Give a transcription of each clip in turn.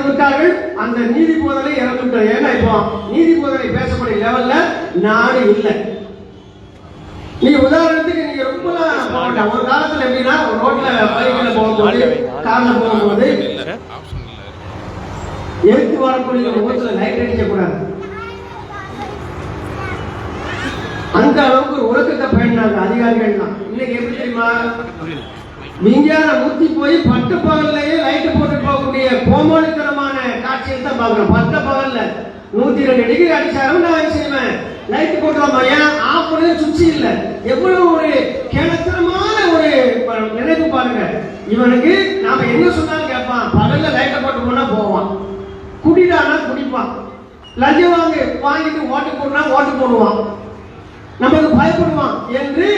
இறந்துட்டார்கள் அந்த நீதி போதனை இறந்துட்டார் ஏன்னா இப்போ நீதி போதனை பேசக்கூடிய லெவல்ல நானே இல்லை. நீ உதாரணத்துக்கு நீங்க ரொம்ப போக ஒரு காலத்துல எப்படின்னா ஒரு ரோட்ல பைக்ல போகும்போது கார்ல போகும்போது எடுத்து வரக்கூடிய முகத்துல லைட் அடிக்க கூடாது அந்த அளவுக்கு ஒரு ஒழுக்கத்தை பயனாங்க அதிகாரிகள்லாம். இன்னைக்கு எப்படி தெரியுமா? விஞ்ஞான ஊத்தி போய் பட்டு பகல்லையே லைட் போட்டு போகக்கூடிய கோமாளித்தனமான காட்சியை தான் பார்க்கிறோம் பட்ட பகல்ல நூத்தி ரெண்டு டிகிரி அடிச்சாலும் நான் செய்வேன்? லைட் போட்டுலாமா ஏன் ஆஃப் பண்ணது சுச்சி இல்ல. எவ்வளவு ஒரு கேணத்தனமான ஒரு நினைப்பு பாருங்க. இவனுக்கு நாம என்ன சொன்னாலும் கேட்பான். பகல்ல லைட்டை போட்டு போனா போவான். குடிடானா குடிப்பான். லஞ்சம் வாங்கி வாங்கிட்டு ஓட்டு போடுனா ஓட்டு போடுவான். நமக்கு பயப்படுவான் என்று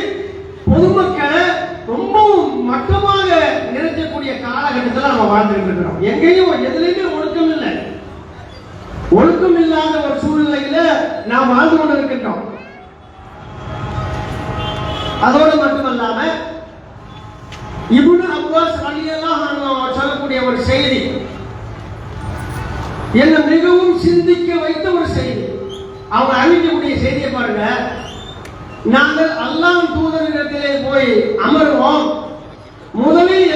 நம்ம வாழ்ந்துட்டு இருக்கிறோம் எங்கேயும் எதுலையுமே ஒழுக்கம் இல்லை. ஒழுக்கம் இல்லாத ஒரு சூழ்நிலையில நாம் வாழ்ந்து கொண்டு இருக்கின்றோம் அதோடு மட்டுமல்லாம இப்னு அப்பாஸ் அலியெல்லாம் சொல்லக்கூடிய ஒரு செய்தி என்ன மிகவும் சிந்திக்க வைத்த ஒரு செய்தி. அவங்க அறிவிக்கக்கூடிய செய்தியை பாருங்க. நாங்கள் அல்லாஹ் தூதரிடத்திலே போய் அமருவோம். முதலில்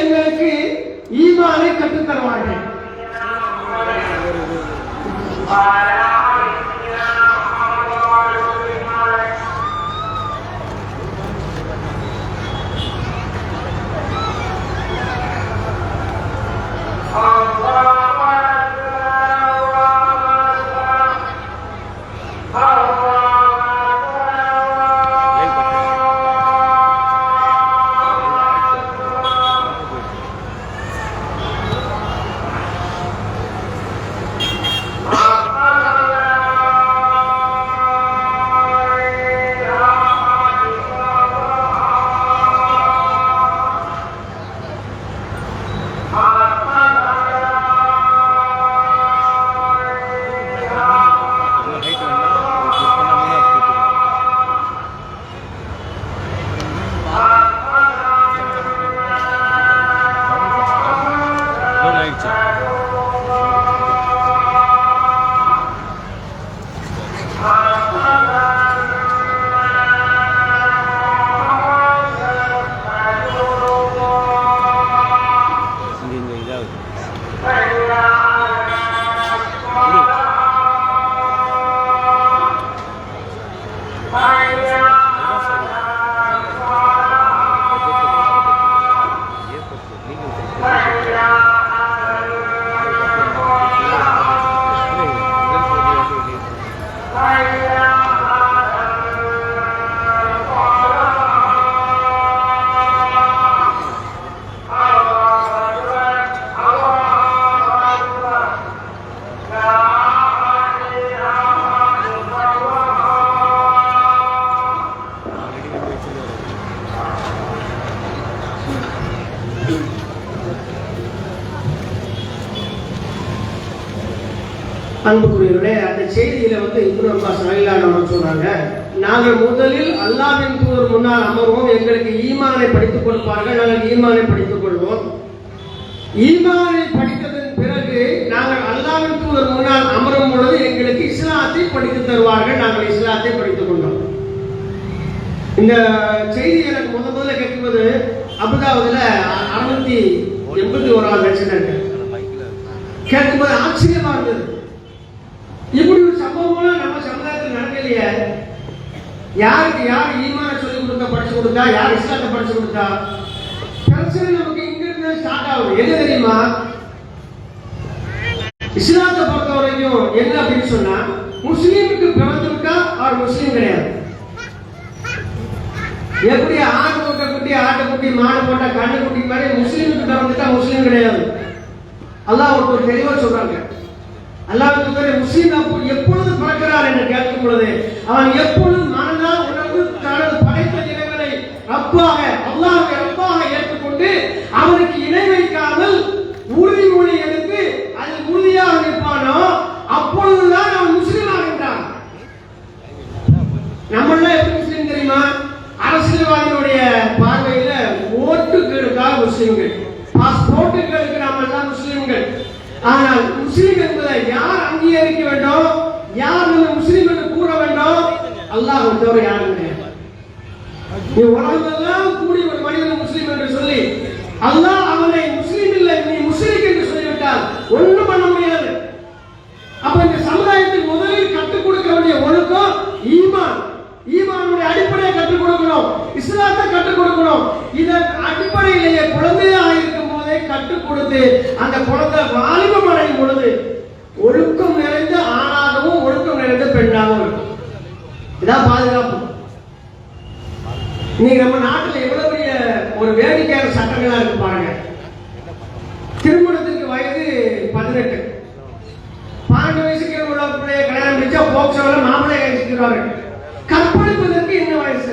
எங்களுக்கு ஈமானை later. அன்புக்குரியவர்களே அந்த செய்தியில வந்து இப்னு அப்பா ரலியல்லாஹு சொன்னாங்க நாங்கள் முதலில் அல்லாவின் தூதர் முன்னால் அமர்வோம் எங்களுக்கு ஈமானை படித்துக் கொடுப்பார்கள் நாங்கள் ஈமானை படித்துக் கொள்வோம். ஈமானை படித்ததன் பிறகு நாங்கள் அல்லாவின் தூதர் முன்னால் அமரும் பொழுது எங்களுக்கு இஸ்லாத்தை படித்து தருவார்கள் நாங்கள் இஸ்லாத்தை படித்துக் கொண்டோம் இந்த செய்தி எனக்கு முத முதல்ல கேட்கும்போது அபுதாபுல அறுநூத்தி எண்பத்தி ஓராவது லட்சம் கேட்கும்போது ஆச்சரியமா இருந்தது. உலகத்தில் நடக்கலையே. யாருக்கு யார் ஈமான சொல்லி கொடுத்தா படிச்சு கொடுத்தா யார் இஸ்லாத்தை படிச்சு கொடுத்தா? பிரச்சனை நமக்கு இங்கிருந்து ஸ்டார்ட் ஆகுது. என்ன தெரியுமா? இஸ்லாத்தை பொறுத்த வரைக்கும் என்ன அப்படின்னு சொன்னா முஸ்லீமுக்கு பிறந்திருக்கா அவர் முஸ்லீம் கிடையாது. எப்படி ஆடு போட்ட குட்டி ஆட்டுக்குட்டி மாடு போட்ட கண்ணு குட்டி மாதிரி முஸ்லீமுக்கு பிறந்துட்டா முஸ்லீம் கிடையாது. அல்லாஹ் ஒரு தெளிவா சொல்றாங்க. அல்லாஹ் தூதரே முஸ்லீம் எப்பொழுது பிறக்கிறார் என்று கேட்கும் பொழுது அவன் எப்பொழுது மனதால் உணர்ந்து தனது படைத்த இனங்களை ரப்பாக அல்லாஹ்வை ரப்பாக ஆனால் முஸ்லிம் என்பதை யார் அங்கீகரிக்க வேண்டும் யார் வந்து முஸ்லிம் என்று கூற வேண்டும் அல்லாஹ் தவிர யாரும் கிடையாது நீ உலகமெல்லாம் கூடி ஒரு மனிதன் முஸ்லிம் என்று சொல்லி அல்லாஹ் அவனை முஸ்லிம் இல்லை நீ முஸ்லிம் என்று சொல்லிவிட்டால் ஒன்றும் பண்ண முடியாது. அப்ப இந்த சமுதாயத்துக்கு முதலில் கற்றுக் கொடுக்க வேண்டிய ஒழுக்கம் ஈமான். ஈமானுடைய அடிப்படையை கற்றுக் கொடுக்கணும். இஸ்லாத்தை கற்றுக் கொடுக்கணும். இதன் அடிப்படையிலேயே குழந்தையாக குழந்தையை போதே கற்றுக் கொடுத்து அந்த குழந்தை வாலிபம் அடையும் பொழுது ஒழுக்கம் நிறைந்த ஆணாகவும் ஒழுக்கம் நிறைந்த பெண்ணாகவும் இருக்கும். இதான் பாதுகாப்பு. இன்னைக்கு நம்ம நாட்டில் எவ்வளவு பெரிய ஒரு வேடிக்கையான சட்டங்களா இருக்கு பாருங்க. திருமணத்துக்கு வயது பதினெட்டு. பன்னெண்டு வயசுக்கு உள்ள பிள்ளைய கல்யாணம் முடிச்சா போக்சோல மாமலை கழிச்சுக்கிறாங்க கற்பழிப்பதற்கு என்ன வயசு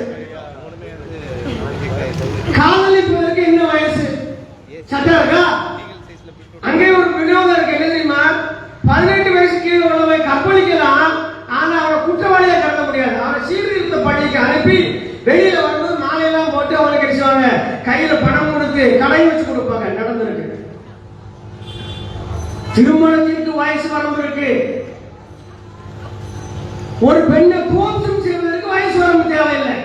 காதலிப்பதற்கு என்ன வயசு சட்டம் இருக்கா? அங்கே ஒரு வினோதம் இருக்கு. என்ன தெரியுமா? பதினெட்டு வயசு கீழே உள்ளவை கற்பழிக்கலாம் ஆனா அவனை குற்றவாளியா கட்ட முடியாது. அவனை சீர்திருத்த பள்ளிக்கு அனுப்பி வெளியில வரும்போது மாலையெல்லாம் போட்டு அவனுக்கு கிடைச்சுவாங்க கையில பணம் கொடுத்து கடை வச்சு கொடுப்பாங்க. நடந்திருக்கு. திருமணத்திற்கு வயசு வரம்பு இருக்கு. ஒரு பெண்ணை கோபம் செய்வதற்கு வயசு வரம்பு தேவையில்லை.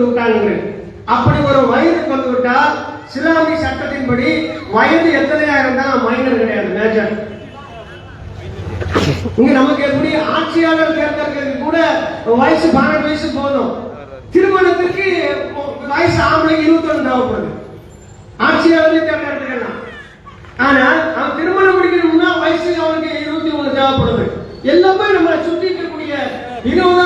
கொண்டு விட்டாங்க அப்படி ஒரு வயது கொண்டு விட்டால் சிலாமிய சட்டத்தின்படி வயது எத்தனையா இருந்தா மைனர் கிடையாது மேஜர் இங்க நமக்கு எப்படி ஆட்சியாளர் தேர்ந்தெடுக்கிறது கூட வயசு பன்னெண்டு வயசு போதும். திருமணத்திற்கு வயசு ஆம்பளை இருபத்தி ஒன்று தேவைப்படுது. ஆட்சியாளர் தேர்ந்தெடுத்துக்கலாம். ஆனா அவன் திருமணம் முடிக்கணும்னா வயசு அவனுக்கு இருபத்தி ஒன்று தேவைப்படுது. எல்லாமே நம்மளை சுற்றி இருக்கக்கூடிய வினோத